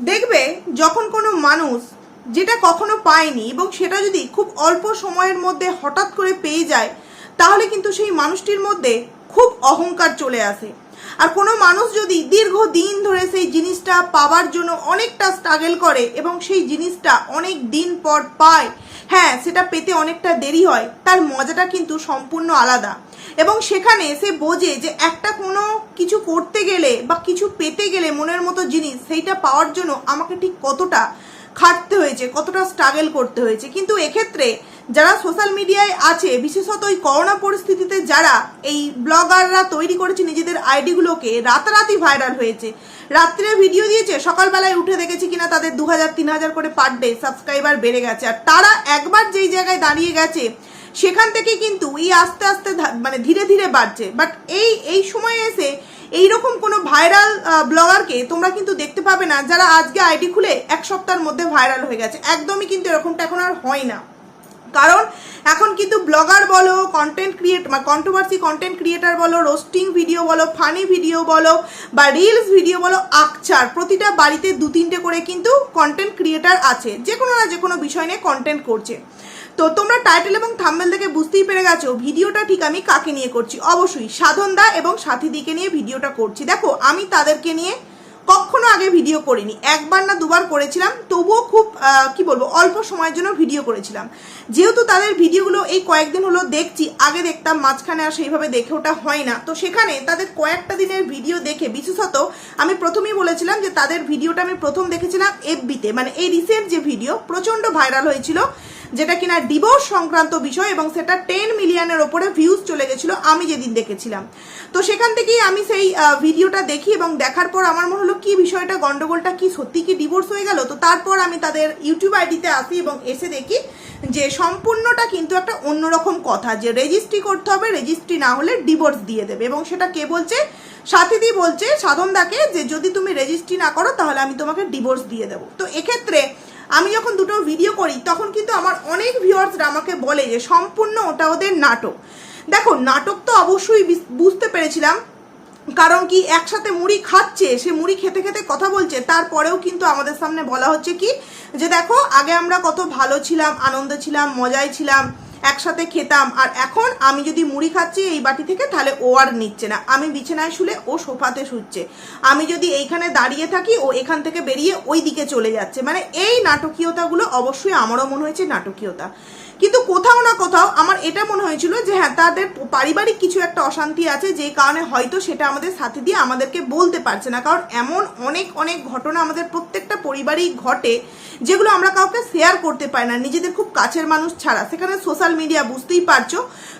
দেখবে যখন কোনো মানুষ যেটা কখনো পায়নি এবং সেটা যদি খুব অল্প সময়ের মধ্যে হঠাৎ করে পেয়ে যায়, তাহলে কিন্তু সেই মানুষটির মধ্যে খুব অহংকার চলে আসে। আর কোনো মানুষ যদি দীর্ঘ দিন ধরে সেই জিনিসটা পাওয়ার জন্য অনেকটা স্ট্রাগল করে এবং সেই জিনিসটা অনেক দিন পর পায় হ্যাঁ সেটা পেতে অনেকটা দেরি হয়, তার মজাটা কিন্তু সম্পূর্ণ আলাদা। এবং সেখানে সে বোঝে যে একটা কোনো কিছু করতে গেলে বা কিছু পেতে গেলে মনের মতো জিনিস, সেইটা পাওয়ার জন্য আমাকে ঠিক কতটা খাটতে হয়েছে, কতটা স্ট্রাগল করতে হয়েছে। কিন্তু এক্ষেত্রে যারা সোশ্যাল মিডিয়ায় আছে, বিশেষত ওই করোনা পরিস্থিতিতে যারা এই ব্লগাররা তৈরি করেছে নিজেদের আইডিগুলোকে রাতারাতি ভাইরাল হয়েছে। রাত্রে ভিডিও দিয়েছে, সকালবেলায় উঠে দেখেছি কিনা তাদের দু হাজার তিন হাজার করে পার ডে সাবস্ক্রাইবার বেড়ে গেছে। আর তারা একবার যেই জায়গায় দাঁড়িয়ে গেছে সেখান থেকে কিন্তু এই আস্তে আস্তে মানে ধীরে ধীরে বাড়ছে। বাট এই এই সময়ে এসে এইরকম কোনো ভাইরাল ব্লগারকে তোমরা কিন্তু দেখতে পাবে না, যারা আজকে আইডি খুলে এক সপ্তাহের মধ্যে ভাইরাল হয়ে গেছে। একদমই কিন্তু এরকমটা এখন আর হয় না। কারণ এখন কিন্তু ব্লগার বলো কন্টেন্ট ক্রিয়েট মানে কন্ট্রোভার্সি কন্টেন্ট ক্রিয়েটার বলো রোস্টিং ভিডিও বলো ফানি ভিডিও বলো, বা রিলস ভিডিও বলো, আকচার প্রতিটা বাড়িতে দু তিনটে করে কিন্তু কন্টেন্ট ক্রিয়েটার আছে। যে কোনো না যে কোনো বিষয় নিয়ে কন্টেন্ট করছে। তো তোমরা টাইটেল এবং থাম্বেল থেকে বুঝতেই পেরে গেছো, ভিডিওটা ঠিক আমি কাকে নিয়ে করছি? অবশ্যই সাধনদা এবং সাথীদিকে নিয়ে ভিডিওটা করছি। দেখো, আমি তাদেরকে নিয়ে কখনো আগে ভিডিও করিনি, একবার না দুবার করেছিলাম, তবুও খুব কি বলব, অল্প সময়ের জন্য ভিডিও করেছিলাম। যেহেতু তাদের ভিডিওগুলো এই কয়েকদিন হলো দেখছি, আগে দেখতাম, মাঝখানে আর সেইভাবে দেখে ওটা হয় না। তো সেখানে তাদের কয়েকটা দিনের ভিডিও দেখে, বিশেষত আমি প্রথমেই বলেছিলাম যে তাদের ভিডিওটা আমি প্রথম দেখেছিলাম এফবিতে মানে এই রিসেন্ট যে ভিডিও প্রচণ্ড ভাইরাল হয়েছিল যেটা কিনা ডিভোর্স সংক্রান্ত বিষয় এবং সেটা টেন মিলিয়নের ওপরে ভিউজ চলে গেছিল, আমি যেদিন দেখেছিলাম। তো সেখান থেকেই আমি সেই ভিডিওটা দেখি এবং দেখার পর আমার মনে হলো, কি বিষয়টা, গন্ডগোলটা, কি সত্যি কি ডিভোর্স হয়ে গেল? তো তারপর আমি তাদের ইউটিউব আইডিতে আসি এবং এসে দেখি যে সম্পূর্ণটা কিন্তু একটা অন্যরকম কথা, যে রেজিস্ট্রি করতে হবে রেজিস্ট্রি না হলে ডিভোর্স দিয়ে দেবে। এবং সেটা কে বলছে? সাথীদি বলছে, সাধনদাকে, যে যদি তুমি রেজিস্ট্রি না করো, তাহলে আমি তোমাকে ডিভোর্স দিয়ে দেবো। তো এক্ষেত্রে আমি যখন দুটো ভিডিও করি, তখন কিন্তু আমার অনেক ভিউয়ার্সরা আমাকে বলে যে, সম্পূর্ণ ওটা ওদের নাটক। দেখো, নাটক তো অবশ্যই বুঝতে পেরেছিলাম। কারণ কি, একসাথে মুড়ি খাচ্ছে, সে মুড়ি খেতে খেতে কথা বলছে, তারপরেও কিন্তু আমাদের সামনে বলা হচ্ছে কি, যে দেখো, আগে আমরা কত ভালো ছিলাম, আনন্দ ছিলাম, মজায় ছিলাম একসাথে খেতাম। আর এখন আমি যদি মুড়ি খাচ্ছি এই বাটি থেকে, তাহলে ও আর নিচ্ছে না। আমি বিছানায় শুলে ও সোফাতে শুচ্ছে। আমি যদি এইখানে দাঁড়িয়ে থাকি, ও এখান থেকে বেরিয়ে ওই দিকে চলে যাচ্ছে। মানে এই নাটকীয়তাগুলো অবশ্যই আমারও মনে হয়েছে নাটকীয়তা। কিন্তু কোথাও না কোথাও আমার এটা মনে হয়েছিল যে হ্যাঁ তাদের পারিবারিক কিছু একটা অশান্তি আছে, যে কারণে হয়তো সেটা আমাদের সাথে দিয়ে আমাদেরকে বলতে পারছে না। কারণ এমন অনেক অনেক ঘটনা আমাদের প্রত্যেকটা পরিবারেই ঘটে, যেগুলো আমরা কাউকে শেয়ার করতে পারি না। নিজেদের খুব কাছের মানুষ ছাড়া। সেখানে সোশ্যাল মিডিয়া বুঝতেই পারছ।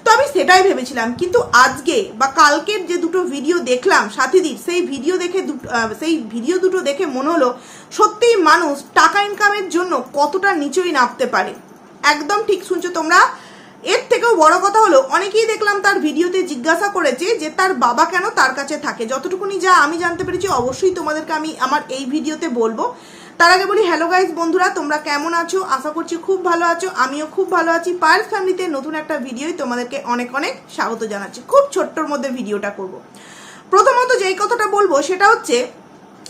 তো আমি সেটাই ভেবেছিলাম। কিন্তু আজকে বা কালকের যে দুটো ভিডিও দেখলাম সাথীদির সেই ভিডিও দেখে সেই ভিডিও দুটো দেখে মনে হলো, সত্যিই মানুষ টাকা ইনকামের জন্য কতটা নিচেই নামতে পারে। একদম ঠিক শুনছো তোমরা। এর থেকেও বড় কথা হলো, অনেকেই দেখলাম তার ভিডিওতে জিজ্ঞাসা করেছে যে তার বাবা কেন তার কাছে থাকে। যতটুকুনি যা আমি জানতে পেরেছি, অবশ্যই তোমাদেরকে আমি আমার এই ভিডিওতে বলব। তার আগে বলি, হ্যালো গাইজ বন্ধুরা, তোমরা কেমন আছো? আশা করছি খুব ভালো আছো। আমিও খুব ভালো আছি। পায়েলস ফ্যামিলিতে নতুন একটা ভিডিওই তোমাদেরকে অনেক অনেক স্বাগত জানাচ্ছি। খুব ছোট্টর মধ্যে ভিডিওটা করব। প্রথমত যেই কথাটা বলব, সেটা হচ্ছে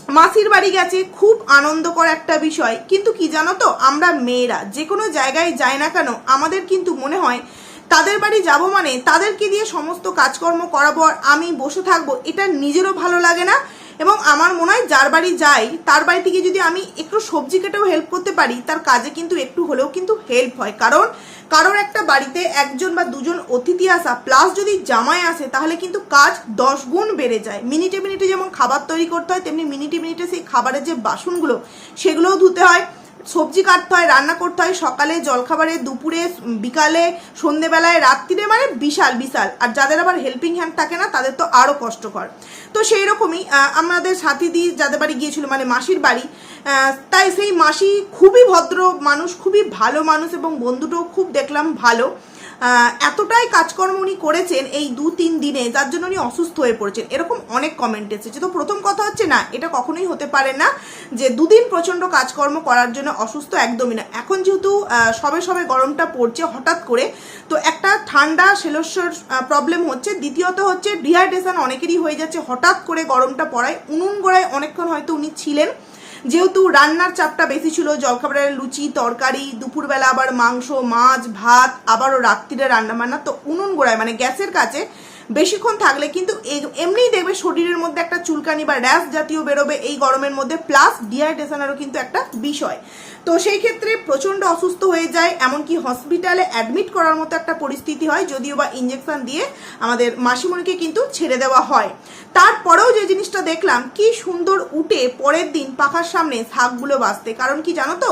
মাসির বাড়ি গেছে, খুব আনন্দকর একটা বিষয়। কিন্তু কি জানো তো, আমরা মেয়েরা যে কোনো জায়গায় যাই না কেন, আমাদের কিন্তু মনে হয় তাদের বাড়ি যাব মানে তাদেরকে দিয়ে সমস্ত কাজকর্ম করাবো আর আমি বসে থাকব, এটা নিজেরও ভালো লাগে না। এবং আমার মনে হয় যার বাড়ি যাই, তার বাড়ি থেকে যদি আমি একটু সবজি কেটেও হেল্প করতে পারি, তার কাজে কিন্তু একটু হলেও কিন্তু হেল্প হয়। কারণ, কারোর একটা বাড়িতে একজন বা দুজন অতিথি আসা প্লাস যদি জামাই আসে, তাহলে কিন্তু কাজ দশ গুণ বেড়ে যায়। মিনিটে মিনিটে যেমন খাবার তৈরি করতে হয়, তেমনি মিনিটে মিনিটে সেই খাবারের যে বাসনগুলো, সেগুলোও ধুতে হয়। সবজি কাটতে হয়, রান্না করতে হয়। সকালে জলখাবারে, দুপুরে, বিকালে, সন্ধেবেলায়, রাত্রিরে মানে বিশাল বিশাল। আর যাদের আবার হেল্পিং হ্যান্ড থাকে না, তাদের তো আরও কষ্টকর। তো সেই রকমই আমাদের সাথী দি যাদের বাড়ি গিয়েছিল মানে মাসির বাড়ি তাই সেই মাসি খুবই ভদ্র মানুষ, খুবই ভালো মানুষ এবং বন্ধুটাও খুব দেখলাম ভালো। এতটাই কাজকর্ম উনি করেছেন এই দু তিন দিনে, যার জন্য উনি অসুস্থ হয়ে পড়েছেন। এরকম অনেক কমেন্ট এসেছে। তো প্রথম কথা হচ্ছে, না, এটা কখনোই হতে পারে না যে দুদিন প্রচণ্ড কাজকর্ম করার জন্য অসুস্থ একদমই না। এখন যেহেতু সবে সবে গরমটা পড়ছে হঠাৎ করে, তো একটা ঠান্ডা সেলস্যর প্রবলেম হচ্ছে। দ্বিতীয়ত হচ্ছে ডিহাইড্রেশন অনেকেরই হয়ে যাচ্ছে। হঠাৎ করে গরমটা পড়ায়, উনুন গোড়ায় অনেকক্ষণ হয়তো উনি ছিলেন। যেহেতু রান্নার চাপটা বেশি ছিল, জলখাবারের লুচি, তরকারি, দুপুরবেলা আবার মাংস, মাছ, ভাত, আবারও রাত্রিরে রান্না বান্না তো উনুন গোড়ায় মানে গ্যাসের কাছে বেশিক্ষণ থাকলে কিন্তু এমনিই দেখবে শরীরের মধ্যে একটা চুলকানি বা র্যাশ জাতীয় বেরোবে এই গরমের মধ্যে, প্লাস ডিহাইড্রেশনেরও কিন্তু একটা বিষয়। তো সেই ক্ষেত্রে প্রচণ্ড অসুস্থ হয়ে যায়, এমনকি হসপিটালে অ্যাডমিট করার মতো একটা পরিস্থিতি হয়, যদিও বা ইঞ্জেকশন দিয়ে আমাদের মাসিমণিকে কিন্তু ছেড়ে দেওয়া হয়। তারপরেও যে জিনিসটা দেখলাম, কি সুন্দর উঠে পরের দিন পাখার সামনে শাকগুলো বাঁচতে। কারণ কি জানো তো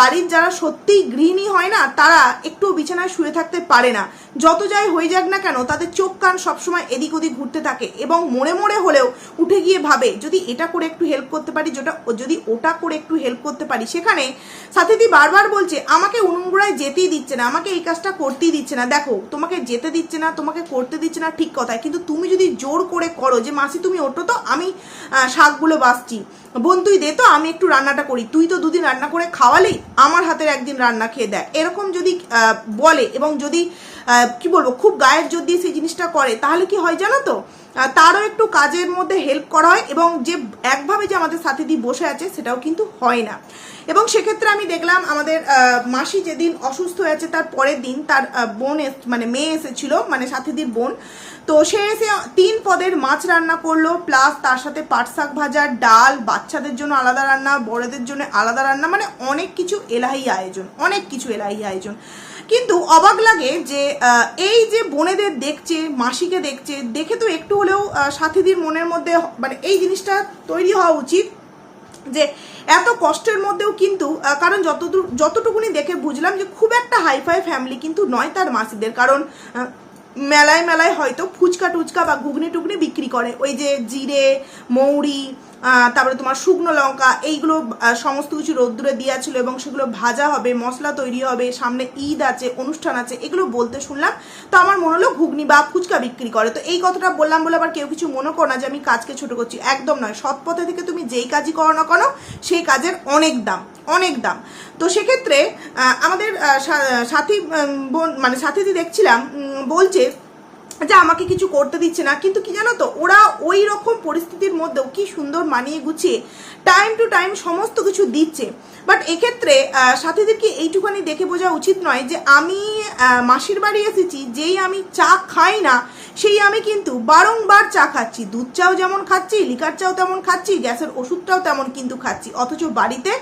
বাড়ির যারা সত্যিই গৃহিণী হয় না, তারা একটু বিছানায় শুয়ে থাকতে পারে না। যত যাই হয়ে যাক না কেন, তাদের চোখ কান সবসময় এদিক ওদিক ঘুরতে থাকে এবং মনে মনে হলেও উঠে গিয়ে ভাবে, যদি এটা করে একটু হেল্প করতে পারি, যেটা যদি ওটা করে একটু হেল্প করতে পারি। সেখানে সাথীদি বারবার বলছে, আমাকে উনুনগুড়ায় যেতেই দিচ্ছে না, আমাকে এই কাজটা করতেই দিচ্ছে না। দেখো, তোমাকে যেতে দিচ্ছে না, তোমাকে করতে দিচ্ছে না, ঠিক কথায় কিন্তু তুমি যদি জোর করে করো যে, মাসি তুমি ওঠো তো, আমি শাকগুলো বাসছি। বোন তুই দে তো, আমি একটু রান্নাটা করি। তুই তো দুদিন রান্না করে খাওয়ালেই আমার হাতের একদিন রান্না খেয়ে দেয় এরকম যদি বলে এবং যদি কি বলব, খুব গায়ের দিয়ে সেই জিনিসটা করে, তাহলে কি হয় জানো তো? তারও একটু কাজের মধ্যে হেল্প করা হয় এবং যে একভাবে যে আমাদের সাথে দিয়ে বসে আছে, সেটাও কিন্তু হয় না। এবং সেক্ষেত্রে আমি দেখলাম আমাদের মাসি যেদিন অসুস্থ হয়ে আছে, তার পরের দিন তার বোন মানে মেয়ে এসেছিল মানে সাথীদির বোন। তো সে এসে তিন পদের মাছ রান্না করল প্লাস তার সাথে পাট শাক ভাজা ডাল, বাচ্চাদের জন্য আলাদা রান্না, বড়দের জন্য আলাদা রান্না মানে অনেক কিছু এলাহি আয়োজন, অনেক কিছু এলাহি আয়োজন। কিন্তু অবাক লাগে যে এই যে বোনেদের দেখছে, মাসিকে দেখছে, দেখে তো একটু হলেও সাথীদের মনের মধ্যে মানে এই জিনিসটা তৈরি হওয়া উচিত যে, এত কষ্টের মধ্যেও কিন্তু কারণ যতদূর যতটুকুনি দেখে বুঝলাম যে খুব একটা হাইফাই ফ্যামিলি কিন্তু নয় তার মাসিদের। কারণ মেলায় মেলায় হয়তো ফুচকা টুচকা বা ঘুগনি টুগনি বিক্রি করে। ওই যে জিরে, মৌরি তারপরে তোমার শুকনো লঙ্কা, এইগুলো সমস্ত কিছু রোদ্দুরে দেওয়া ছিল এবং সেগুলো ভাজা হবে, মশলা তৈরি হবে, সামনে ঈদ আছে, অনুষ্ঠান আছে, এগুলো বলতে শুনলাম। তো আমার মনে হলো ঘুগনি বা ফুচকা বিক্রি করে। তো এই কথাটা বললাম বলে আবার কেউ কিছু মনে করো না যে আমি কাজকে ছোট করছি। একদম নয়। সৎ পথে থেকে তুমি যেই কাজই করো না কেন, সেই কাজের অনেক দাম অনেক দাম। তো সেক্ষেত্রে আমাদের সাথী বোন মানে সাথীদি দেখছিলাম বলছে যে আমাকে কিছু করতে দিচ্ছে না। কিন্তু কি জানো তো, ওরা ওই রকম পরিস্থিতির মধ্যেও কি সুন্দর মানিয়ে গুছিয়ে টাইম টু টাইম সমস্ত কিছু দিচ্ছে। বাট এক্ষেত্রে সাথীদেরকে এইটুখানি দেখে বোঝা উচিত নয় যে আমি মাসির বাড়ি এসেছি, যেই আমি চা খাই না, সেই আমি কিন্তু বারংবার চা খাচ্ছি। দুধ চাও যেমন খাচ্ছি লিকার চাও তেমন খাচ্ছি, গ্যাসের ওষুধটাও তেমন কিন্তু খাচ্ছি। অথচ বাড়িতে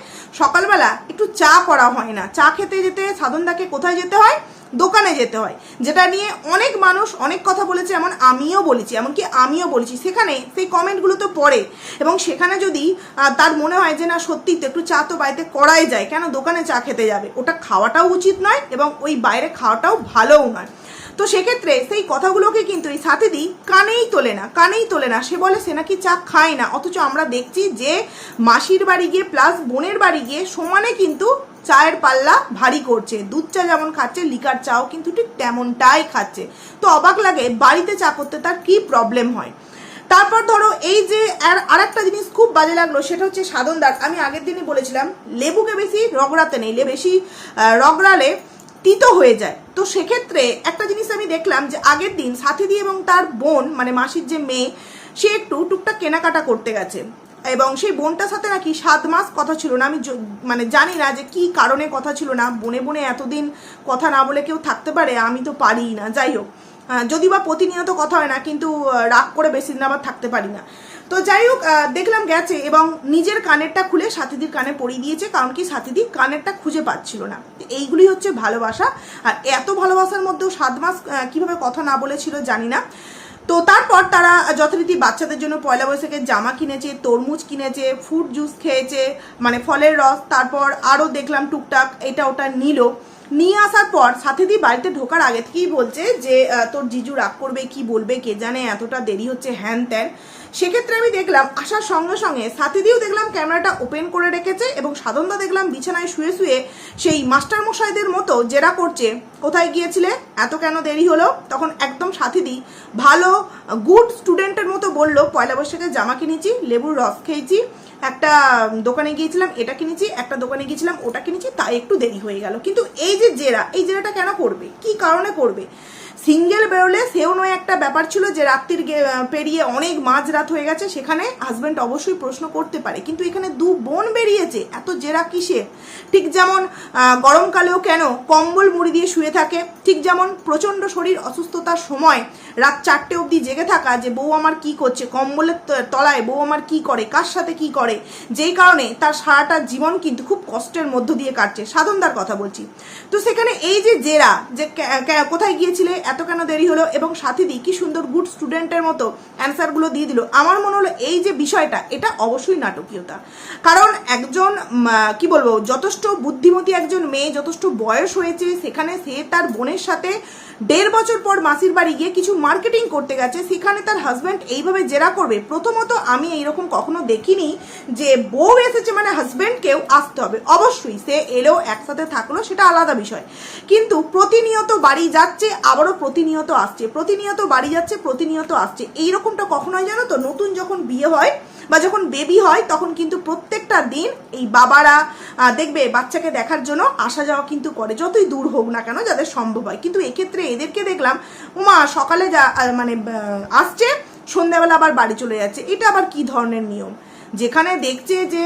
সকালবেলা একটু চা করা হয় না। চা খেতে যেতে সাধনদাকে কোথায় যেতে হয়? দোকানে যেতে হয়। যেটা নিয়ে অনেক মানুষ অনেক কথা বলেছে, এমন আমিও বলেছি, এমনকি আমিও বলেছি। সেখানে সেই কমেন্টগুলো তো পড়ে। এবং সেখানে যদি তার মনে হয় যে, না, সত্যি তো একটু চা তো বাড়িতে করাই যায়, কেন দোকানে চা খেতে যাবে? ওটা খাওয়াটাও উচিত নয়, এবং ওই বাইরে খাওয়াটাও ভালোও নয়। তো সেক্ষেত্রে সেই কথাগুলোকে কিন্তু এই সাথেদি কানেই তোলে না, কানেই তোলে না। সে বলে, সে নাকি চা খায় না। অথচ আমরা দেখছি যে, মাসির বাড়ি গিয়ে, প্লাস বোনের বাড়ি গিয়ে সমানে কিন্তু চায়ের পাল্লা ভারী করছে। দুধ চা যেমন খাচ্ছে, লিকার চাও কিন্তু ঠিক তেমনটাই খাচ্ছে। তো অবাক লাগে, বাড়িতে চা করতে তার কি প্রবলেম হয়? তারপর ধরো এই যে আর একটা জিনিস খুব বাজে লাগল, সেটা হচ্ছে সাধনদার আমি আগের দিনই বলেছিলাম, লেবুকে বেশি রগড়াতে নেই বেশি রগড়ালে তিতো হয়ে যায়। তো সেক্ষেত্রে একটা জিনিস আমি দেখলাম যে আগের দিন সাথীদি এবং তার বোন মানে মাসির যে মেয়ে, সে একটু টুকটাক কেনাকাটা করতে গেছে। এবং সেই বোনটার সাথে নাকি সাত মাস কথা ছিল না। আমি মানে জানি না যে কি কারণে কথা ছিল না। বনে বনে এতদিন কথা না বলে কেউ থাকতে পারে, আমি তো পারি না। যাই হোক যদি বা প্রতিনিয়ত কথা হয় না, কিন্তু রাগ করে বেশি দিন আবার থাকতে পারি না। তো যাই হোক দেখলাম গেছে এবং নিজের কানেরটা খুলে সাথীদির কানে পরিয়ে দিয়েছে, কারণ কি সাথীদি কানেরটা খুঁজে পাচ্ছিল না। এইগুলি হচ্ছে ভালোবাসা। আর এত ভালোবাসার মধ্যেও সাত মাস কীভাবে কথা না বলেছিল জানি না। তো তারপর তারা যথারীতি বাচ্চাদের জন্য পয়লা বৈশাখে জামা কিনেছে, তরমুজ কিনেছে ফ্রুট জুস খেয়েছে মানে ফলের রস, তারপর আরও দেখলাম টুকটাক এটা ওটা নিল। নিয়ে আসার পর সাথীদি বাড়িতে ঢোকার আগে থেকেই বলছে যে তোর জিজু রাগ করবে, কি বলবে, কে জানে, এতটা দেরি হচ্ছে, হ্যান ত্যান। সেক্ষেত্রে আমি দেখলাম আসার সঙ্গে সঙ্গে সাথীদিও দেখলাম ক্যামেরাটা ওপেন করে রেখেছে এবং সাধনদা দেখলাম বিছানায় শুয়ে শুয়ে সেই মাস্টার মশাইদের মতো জেরা করছে। কোথায় গিয়েছিলে? এত কেন দেরি হলো? তখন একদম সাথীদি ভালো, গুড স্টুডেন্টের মতো বলল, পয়লা বৈশাখে জামা কিনেছি, লেবুর রস খেয়েছি, একটা দোকানে গিয়েছিলাম, এটা কিনেছি, একটা দোকানে গিয়েছিলাম, ওটা কিনেছি, তাই একটু দেরি হয়ে গেল। কিন্তু এই যে জেরা, এই জেরাটা কেন করবে? কি কারণে করবে? সিঙ্গেল বেরোলে সেও নয়, একটা ব্যাপার ছিল যে রাত্রির পেরিয়ে অনেক মাঝ রাত হয়ে গেছে, সেখানে হাজব্যান্ড অবশ্যই প্রশ্ন করতে পারে। কিন্তু এখানে দু বোন বেরিয়েছে, এত জেরা কিসের? ঠিক যেমন গরমকালেও কেন কম্বল মুড়ি দিয়ে শুয়ে থাকে? ঠিক যেমন, প্রচণ্ড শরীর অসুস্থতার সময় রাত চারটে অবধি জেগে থাকা যে বউ আমার কি করছে, কম্বলের তলায় বউ আমার কি করে, কার সাথে কি করে? যেই কারণে তার সারাটা জীবন কিন্তু খুব কষ্টের মধ্য দিয়ে কাটছে। সাধনদার কথা বলছি। তো সেখানে এই যে জেরা, যে কোথায় গিয়েছিলে? এত কেন দেরি হলো? এবং সাথীদি কি সুন্দর গুড স্টুডেন্টের মতো অ্যান্সারগুলো দিয়ে দিল। আমার মনে হলো এই যে বিষয়টা, এটা অবশ্যই নাটকীয়তা। কারণ একজন কি বলব, যথেষ্ট বুদ্ধিমতী একজন মেয়ে, যথেষ্ট বয়স হয়েছে, সেখানে সে তার বোনের সাথে দেড় বছর পর মাসির বাড়ি গিয়ে কিছু মার্কেটিং করতে গেছে, সেখানে তার হাজব্যান্ড এইভাবে জেরা করবে। প্রথমত আমি এইরকম কখনো দেখিনি যে বউ এসেছে মানে হাজব্যান্ডকেও আসতে হবে। অবশ্যই সে এলেও একসাথে থাকল, সেটা আলাদা বিষয়। কিন্তু প্রতিনিয়ত বাড়ি যাচ্ছে, আবারও প্রতিনিয়ত আসছে। প্রতিনিয়ত বাড়ি যাচ্ছে, প্রতিনিয়ত আসছে। এইরকমটা কখনোই জানো তো? নতুন যখন বিয়ে হয় বা যখন বেবি হয়, তখন কিন্তু প্রত্যেকটা দিন এই বাবারা দেখবে বাচ্চাকে দেখার জন্য আসা যাওয়া কিন্তু করে। যতই দূর হোক না কেন যাদের সম্ভব হয়। কিন্তু এক্ষেত্রে এদেরকে দেখলাম উমা সকালে যা মানে আসছে, সন্ধ্যাবেলা আবার বাড়ি চলে যাচ্ছে। এটা আবার কি ধরনের নিয়ম? যেখানে দেখছে যে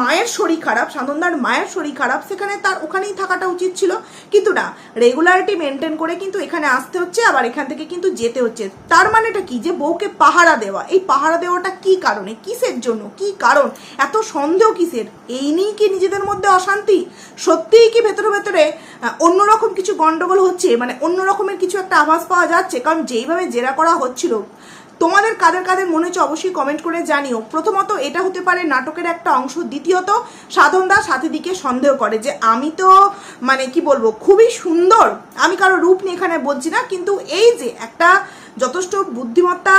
মায়ের শরীর খারাপ, সাধনদার মায়ের শরীর খারাপ, সেখানে তার ওখানেই থাকাটা উচিত ছিল। কিন্তু না রেগুলারিটি মেনটেন করে কিন্তু এখানে আসতে হচ্ছে, আবার এখান থেকে কিন্তু যেতে হচ্ছে। তার মানেটা কি? যে বউকে পাহারা দেওয়া। এই পাহারা দেওয়াটা কি কারণে? কিসের জন্য? কি কারণ? এত সন্দেহ কিসের? এই নিয়েই কি নিজেদের মধ্যে অশান্তি? সত্যিই কি ভেতরে ভেতরে অন্যরকম কিছু গন্ডগোল হচ্ছে? মানে অন্য রকমের কিছু একটা আভাস পাওয়া যাচ্ছে? কারণ যেইভাবে জেরা করা হচ্ছিল তোমাদের কাদের কাদের মনে হচ্ছে অবশ্যই কমেন্ট করে জানিও। প্রথমত এটা হতে পারে নাটকের একটা অংশ, দ্বিতীয়ত সাধনদা সাথে দিকে সন্দেহ করে যে আমি তো মানে কি বলব, খুবই সুন্দর। আমি কারও রূপ নিয়ে এখানে বলছি না, কিন্তু এই যে একটা যথেষ্ট বুদ্ধিমত্তা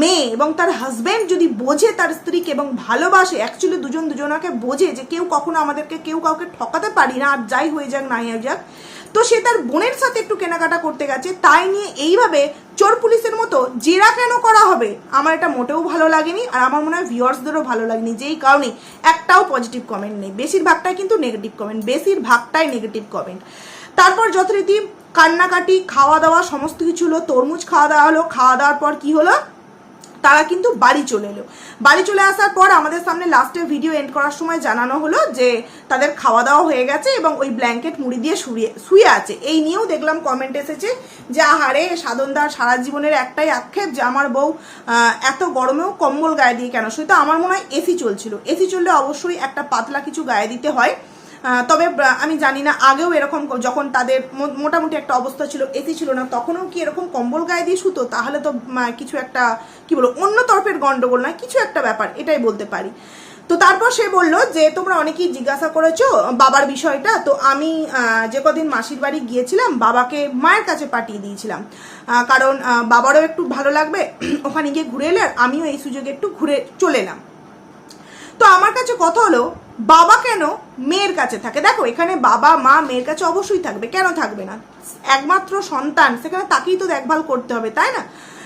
মেয়ে এবং তার হাজব্যান্ড যদি বোঝে তার স্ত্রীকে এবং ভালোবাসে অ্যাকচুয়ালি দুজন দুজনাকে বোঝে যে কেউ কখনো আমাদেরকে কেউ কাউকে ঠকাতে পারি না, আর যাই হয়ে যাক নাই হয়ে যাক। তো সে তার বোনের সাথে একটু কেনাকাটা করতে গেছে, তাই নিয়ে এইভাবে চোর পুলিশের মতো জেরা কেন করা হবে? আমার এটা মোটেও ভালো লাগেনি, আর আমার মনে হয় ভিউয়ার্সদেরও ভালো লাগেনি, যেই কারণে একটাও পজিটিভ কমেন্ট নেই। বেশিরভাগটাই কিন্তু নেগেটিভ কমেন্ট বেশিরভাগটাই নেগেটিভ কমেন্ট তারপর যথারীতি কান্নাকাটি খাওয়া দাওয়া সমস্ত কিছু হলো, তরমুজ খাওয়া দাওয়া হলো খাওয়া দাওয়ার পর কি হলো? তারা কিন্তু বাড়ি চলে এলো। বাড়ি চলে আসার পর আমাদের সামনে লাস্টে ভিডিও এন্ড করার সময় জানানো হলো যে তাদের খাওয়া দাওয়া হয়ে গেছে এবং ওই ব্ল্যাঙ্কেট মুড়ি দিয়ে শুয়ে শুয়ে আছে। এই নিয়েও দেখলাম কমেন্ট এসেছে যে, আহারে, সাধনদার সারা জীবনের একটাই আক্ষেপ যে আমার বউ এত গরমেও কম্বল গায়ে দিয়ে কেন? সেটা আমার মনে হয় এসি চলছিল। এসি চললে অবশ্যই একটা পাতলা কিছু গায়ে দিতে হয়। তবে আমি জানি না, আগেও এরকম যখন তাদের মোটামুটি একটা অবস্থা ছিল এসি ছিল না, তখনও কি এরকম কম্বল গায়ে দিয়ে শুতো? তাহলে তো কিছু একটা, কি বলব, অন্য তরফের গন্ডগোল নয়, কিছু একটা ব্যাপার, এটাই বলতে পারি। তো তারপর সে বলল যে, তোমরা অনেকেই জিজ্ঞাসা করেছ বাবার বিষয়টা, তো আমি যে কদিন মাসির বাড়ি গিয়েছিলাম, বাবাকে মায়ের কাছে পাঠিয়ে দিয়েছিলাম। কারণ বাবারও একটু ভালো লাগবে, ওখানে গিয়ে ঘুরে এলে আর আমিও এই সুযোগে একটু ঘুরে চলে এলাম। তো আমার কাছে কথা হলো বাবা কেন মেয়ের কাছে থাকে? দেখো, এখানে বাবা, মা মেয়ের কাছে অবশ্যই থাকবে। কেন থাকবে না? একমাত্র সন্তান, সেখানে তাকেই তো দেখভাল করতে হবে, তাই না?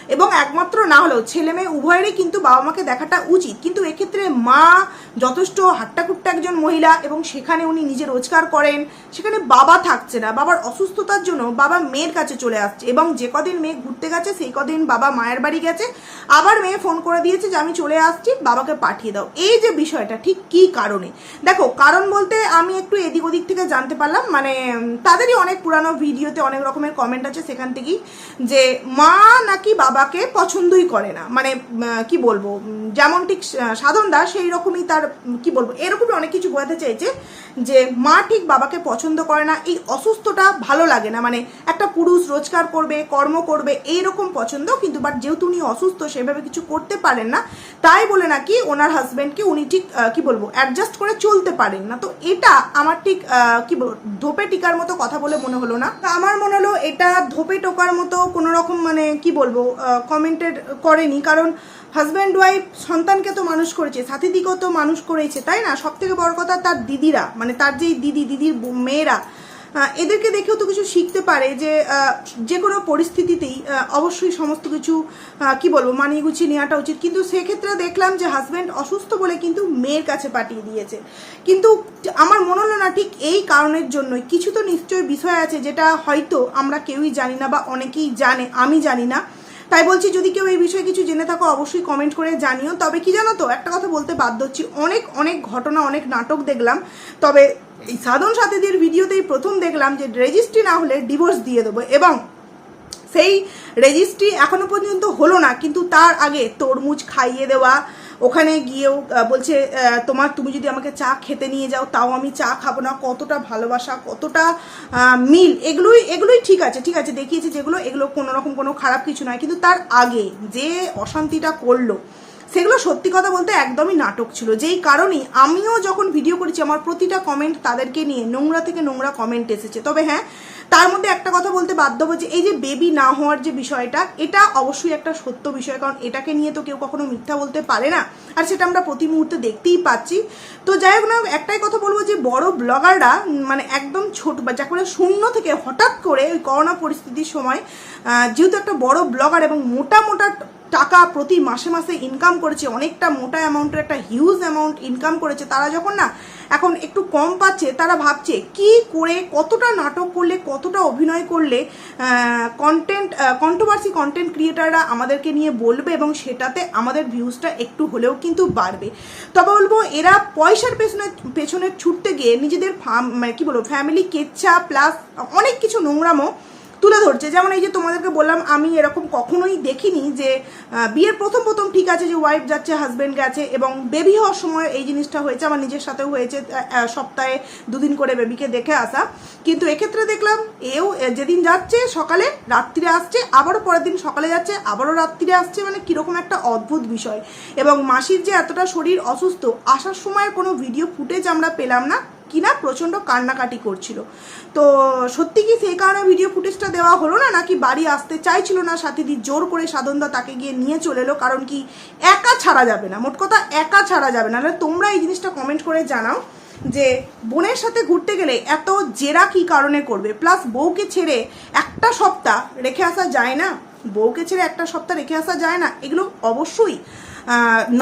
এবং একমাত্র না হলেও ছেলে মেয়ে উভয়েরই কিন্তু বাবা মাকে দেখাটা উচিত। কিন্তু এক্ষেত্রে মা যথেষ্ট হাট্টাকুট্টা একজন মহিলা এবং সেখানে উনি নিজে রোজগার করেন। সেখানে বাবা থাকছে না, বাবার অসুস্থতার জন্য বাবা মেয়ের কাছে চলে আসছে এবং যে কদিন মেয়ে ঘুরতে গেছে, সেই কদিন বাবা মায়ের বাড়ি গেছে। আবার মেয়ে ফোন করে দিয়েছে যে, আমি চলে আসছি, বাবাকে পাঠিয়ে দাও। এই যে বিষয়টা, ঠিক কি কারণে? দেখো, কারণ বলতে আমি একটু এদিক ওদিক থেকে জানতে পারলাম মানে তাদেরই অনেক পুরানো ভিডিওতে অনেক রকমের কমেন্ট আছে সেখান থেকেই, যে মা নাকি বাবাকে পছন্দই করে না। মানে কি বলব? যেমন ঠিক সাধন দাস সেই রকমই তার কি বলব, এরকমই অনেক কিছু বোঝাতে চাইছে যে মা ঠিক বাবাকে পছন্দ করে না, এই অসুস্থটা ভালো লাগে না। মানে একটা পুরুষ রোজগার করবে, কর্ম করবে, এইরকম পছন্দ, কিন্তু বাট যেহেতু উনি অসুস্থ, সেভাবে কিছু করতে পারেন না, তাই বলে নাকি ওনার হাজবেন্ডকে উনি ঠিক কি বলব অ্যাডজাস্ট করে চলতে পারেন না। তো এটা আমার ঠিক কি বলব, ধোপে টিকার মতো কথা বলে মনে হলো না। আমার মনে হলো এটা ধোপে টোকার মতো কোনো রকম মানে কি বলব কমেন্টেড করেনি। কারণ হাজব্যান্ড ওয়াইফ সন্তানকে তো মানুষ করেছে সাথীদিকেও তো মানুষ করেছে, তাই না? সব থেকে বড় কথা তার দিদিরা মানে তার যেই দিদি, দিদির মেয়েরা এদেরকে দেখেও তো কিছু শিখতে পারে যে যে কোনো পরিস্থিতিতেই অবশ্যই সমস্ত কিছু কি বলব, মানিয়ে গুছিয়ে নেওয়াটা উচিত। কিন্তু সেক্ষেত্রে দেখলাম যে হাজব্যান্ড অসুস্থ বলে কিন্তু মেয়ের কাছে পাঠিয়ে দিয়েছে। কিন্তু আমার মনে হলো না ঠিক এই কারণের জন্যই। কিছু তো নিশ্চয়ই বিষয় আছে যেটা হয়তো আমরা কেউই জানি না বা অনেকেই জানে, আমি জানি না। তাই বলছি, যদি কেউ এই বিষয়ে কিছু জেনে থাকো, অবশ্যই কমেন্ট করে জানিও। তবে কি জানো তো, একটা কথা বলতে বাধ্য হচ্ছি, অনেক অনেক ঘটনা, অনেক নাটক দেখলাম। তবে এই সাধন সাথীদের ভিডিওতেই প্রথম দেখলাম যে রেজিস্ট্রি না হলে ডিভোর্স দিয়ে দেবো। এবং সেই রেজিস্ট্রি এখনও পর্যন্ত হলো না, কিন্তু তার আগে তরমুজ খাইয়ে দেওয়া ওখানে গিয়েও বলছে তোমার তুমি যদি আমাকে চা খেতে নিয়ে যাও, তাও আমি চা খাব না। কতটা ভালোবাসা, কতটা মিল, এগুলোই এগুলোই ঠিক আছে ঠিক আছে, দেখিয়েছে যেগুলো, এগুলো কোনো রকম কোনো খারাপ কিছু নয়। কিন্তু তার আগে যে অশান্তিটা করল, সেগুলো সত্যি কথা বলতে একদমই নাটক ছিল। যেই কারণেই আমিও যখন ভিডিও করেছি, আমার প্রতিটা কমেন্ট তাদেরকে নিয়ে, নোংরা থেকে নোংরা কমেন্ট এসেছে। তবে হ্যাঁ তার মধ্যে একটা কথা বলতে বাধ্য হব যে এই যে বেবি না হওয়ার যে বিষয়টা, এটা অবশ্যই একটা সত্য বিষয়, কারণ এটাকে নিয়ে তো কেউ কখনো মিথ্যা বলতে পারে না। আর সেটা আমরা প্রতি মুহূর্তে দেখতেই পাচ্ছি। তো যাই হোক না, একটাই কথা বলব যে বড় ব্লগাররা মানে একদম ছোট বা যাকে শূন্য থেকে হঠাৎ করে ওই করোনা পরিস্থিতির সময় যেহেতু একটা বড় ব্লগার এবং মোটা মোটা টাকা প্রতি মাসে মাসে ইনকাম করেছে, অনেকটা মোটা অ্যামাউন্টের একটা হিউজ অ্যামাউন্ট ইনকাম করেছে। তারা যখন না এখন একটু কম পাচ্ছে, তারা ভাবছে, কি করে, কতটা নাটক করলে, কতটা অভিনয় করলে কন্টেন্ট কন্ট্রোভার্সি কন্টেন্ট ক্রিয়েটাররা আমাদেরকে নিয়ে বলবে এবং সেটাতে আমাদের ভিউজটা একটু হলেও কিন্তু বাড়বে। তবে বলব, এরা পয়সার পেছনে পেছনে ছুটতে গিয়ে নিজেদের ফার্ম মানে কি বলব ফ্যামিলি কেচ্ছা প্লাস অনেক কিছু নোংরামো তুলে ধরছে। যেমন এই যে তোমাদেরকে বললাম, আমি এরকম কখনোই দেখিনি যে বিয়ের প্রথম প্রথম ঠিক আছে যে ওয়াইফ যাচ্ছে হাজব্যান্ড গেছে এবং বেবি হওয়ার সময় এই জিনিসটা হয়েছে, আমার নিজের সাথেও হয়েছে সপ্তাহে দুদিন করে বেবিকে দেখে আসা। কিন্তু এক্ষেত্রে দেখলাম, এও যেদিন যাচ্ছে সকালে রাত্রিরে আসছে, আবারও পরের দিন সকালে যাচ্ছে, আবারও রাত্রিরে আসছে মানে কীরকম একটা অদ্ভুত বিষয়। এবং মাসির যে এতটা শরীর অসুস্থ, আসার সময় কোনো ভিডিও ফুটেজ আমরা পেলাম না। কিনা প্রচণ্ড কান্নাকাটি করছিল। তো সত্যি কি সেই কারণে ভিডিও ফুটেজটা দেওয়া হলো না, নাকি বাড়ি আসতে চাইছিল না সাথীদি জোর করে সাধনদা তাকে গিয়ে নিয়ে চলে এলো? কারণ কি একা ছাড়া যাবে না, মোট কথা একা ছাড়া যাবে না। তোমরা এই জিনিসটা কমেন্ট করে জানাও যে বোনের সাথে ঘুরতে গেলে এত জেরা কি কারণে করবে? প্লাস বউকে ছেড়ে একটা সপ্তাহ রেখে আসা যায় না? বউকে ছেড়ে একটা সপ্তাহ রেখে আসা যায় না? এগুলো অবশ্যই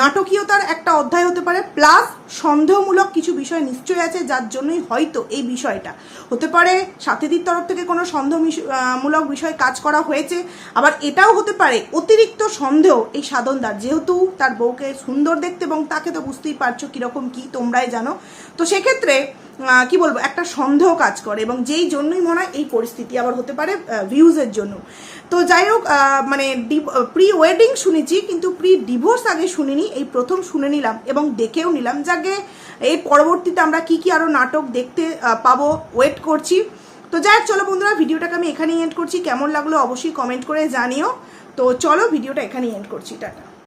নাটকীয়তার একটা অধ্যায় হতে পারে, প্লাস সন্দেহমূলক কিছু বিষয় নিশ্চয়ই আছে যার জন্যই হয়তো এই বিষয়টা। হতে পারে সাথীদির তরফ থেকে কোনো সন্দেহমূলক বিষয় কাজ করা হয়েছে, আবার এটাও হতে পারে অতিরিক্ত সন্দেহ এই সাধনদার, যেহেতু তার বউকে সুন্দর দেখতে এবং তাকে তো বুঝতেই পারছ কীরকম কী তোমরাই জানো। তো সেক্ষেত্রে কি বলব একটা সন্দেহ কাজ করে এবং যেই জন্যই মনে হয় এই পরিস্থিতি আবার হতে পারে ভিউজের জন্য। তো যাই হোক মানে প্রি ওয়েডিং শুনেছি কিন্তু প্রি ডিভোর্স আগে শুনিনি এই প্রথম শুনে নিলাম এবং দেখেও নিলাম। যাকে এই পরবর্তীতে আমরা কি কি আরও নাটক দেখতে পাবো ওয়েট করছি। তো যাই হোক, চলো বন্ধুরা ভিডিওটাকে আমি এখানেই এন্ড করছি। কেমন লাগল অবশ্যই কমেন্ট করে জানিও। তো চলো ভিডিওটা এখানেই এন্ড করছি টাটা।